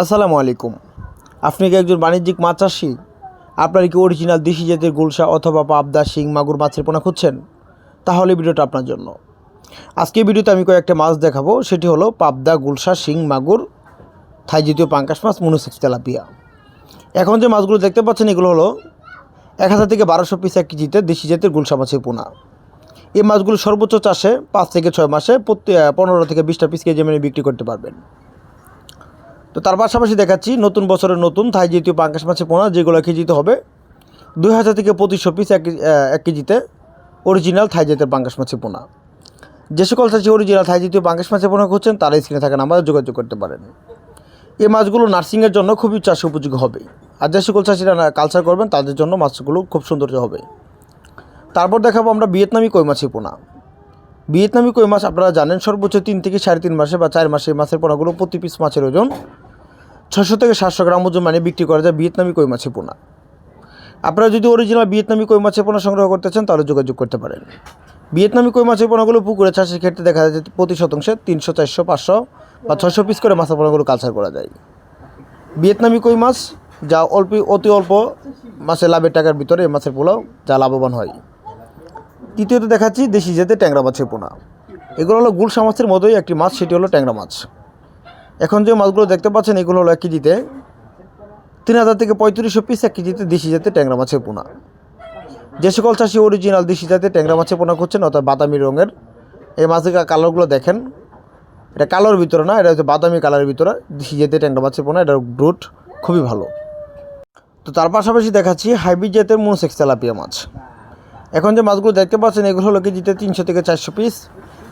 আসসালামু আলাইকুম। আপনি কি একজন বাণিজ্যিক মাছ চাষি? আপনার কি অরিজিনাল দেশি জাতের গুলশা অথবা পাবদা, শিং, মাগুর মাছের পোনা খুঁজছেন? তাহলে ভিডিওটা আপনার জন্য। আজকে ভিডিওতে আমি কয়েকটা মাছ দেখাবো। সেটি হলো পাবদা, গুলশা, শিং, মাগুর, থাই জাতীয় পাঙ্কাশ মাছ, মনুসেক্স তেলাপিয়া। এখন যে মাছগুলো দেখতে পাচ্ছেন, এগুলো হলো এক হাজার থেকে বারোশো পিস এক কেজিতে দেশি জাতের গুলশা মাছের পোনা। এই মাছগুলো সর্বোচ্চ চাষে পাঁচ থেকে ছয় মাসে প্রত্যেক পনেরো থেকে বিশটা পিস কেজি মানে বিক্রি করতে পারবেন। তো তার পাশাপাশি দেখাচ্ছি নতুন বছরের নতুন থাই জাতীয় পাঙ্কাশ মাছের পোনা, যেগুলো কেজিতে হবে। দুই হাজার থেকে পঁচিশশো পিস এক কেজি- এক কেজিতে অরিজিনাল থাই জাতের পাঙ্কাশ মাছের পোনা। যে সকল চাষি অরিজিনাল থাই জাতীয় পাঙ্কাশ মাছের পোনা খুঁজছেন, তারা স্ক্রিনে থাকা নাম্বারে যোগাযোগ করতে পারেন। এই মাছগুলো নার্সিংয়ের জন্য খুবই চাষ উপযোগী হবে। আর যে সকল চাষিরা কালচার করবেন, তাদের জন্য মাছগুলো খুব সৌন্দর্য হবে। তারপর দেখাবো আমরা ভিয়েতনামি কই মাছের পোনা। ভিয়েতনামি কই মাছ আপনারা জানেন, সর্বোচ্চ তিন থেকে সাড়ে তিন মাসে বা চার মাসে মাছের পোনাগুলো প্রতি পিস মাছের ওজন ছশো থেকে সাতশো গ্রাম ওজন মানে বিক্রি করা যায় ভিয়েতনামি কই মাছের পোনা। আপনারা যদি অরিজিনাল ভিয়েতনামি কই মাছের পোনা সংগ্রহ করতে চান, তাহলে যোগাযোগ করতে পারেন। ভিয়েতনামি কই মাছের পোনাগুলো পুকুরে চাষের ক্ষেত্রে দেখা যায় যে প্রতি শতাংশে তিনশো, চারশো, পাঁচশো বা ছশো পিস করে মাছের পোনাগুলো কালচার করা যায়। ভিয়েতনামি কই মাছ, যা অল্প, অতি অল্প মাছের লাভের টাকার ভিতরে এই মাছের পোলাও যা লাভবান হয়। তৃতীয়ত দেখাচ্ছি দেশি জাতের ট্যাংরা মাছের পোনা। এগুলো হলো গুলশা মাছের মতোই একটি মাছ, সেটি হলো ট্যাংরা মাছ। এখন যে মাছগুলো দেখতে পাচ্ছেন, এগুলো হলো এক কেজিতে তিন হাজার থেকে পঁয়ত্রিশশো পিস এক কেজিতে দেশি জাতের ট্যাংরা মাছের পোনা। যে সকল চাষি অরিজিনাল দেশি জাতের ট্যাংরা মাছের পোনা করছেন, অর্থাৎ বাদামি রঙের, এই মাছের কালারগুলো দেখেন। এটা কালোর ভিতরে না, এটা হচ্ছে বাদামি কালারের ভিতরে, দেশি জাতের ট্যাংরা মাছের পোনা, এটার ব্রুট খুবই ভালো। তো তার পাশাপাশি দেখাচ্ছি হাইব্রিড জাতের মনোসেক্স তেলাপিয়া মাছ। এখন যে মাছগুলো দেখতে পাচ্ছেন, এগুলো হলো কেজিতে তিনশো থেকে চারশো পিস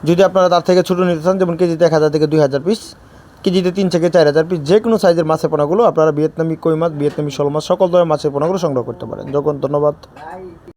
যদি আপনারা তার থেকে ছোটো নিতে চান, যেমন কেজিতে এক হাজার থেকে দুই হাজার পিস কেজিতে তিন থেকে চার হাজার পিস যে কোনো সাইজের মাছের পোনাগুলো আপনারা ভিয়েতনামি কই মাছ, ভিয়েতনামি শোল মাছ, সকল ধরনের মাছের পোনাগুলো সংগ্রহ করতে পারেন। যখন ধন্যবাদ।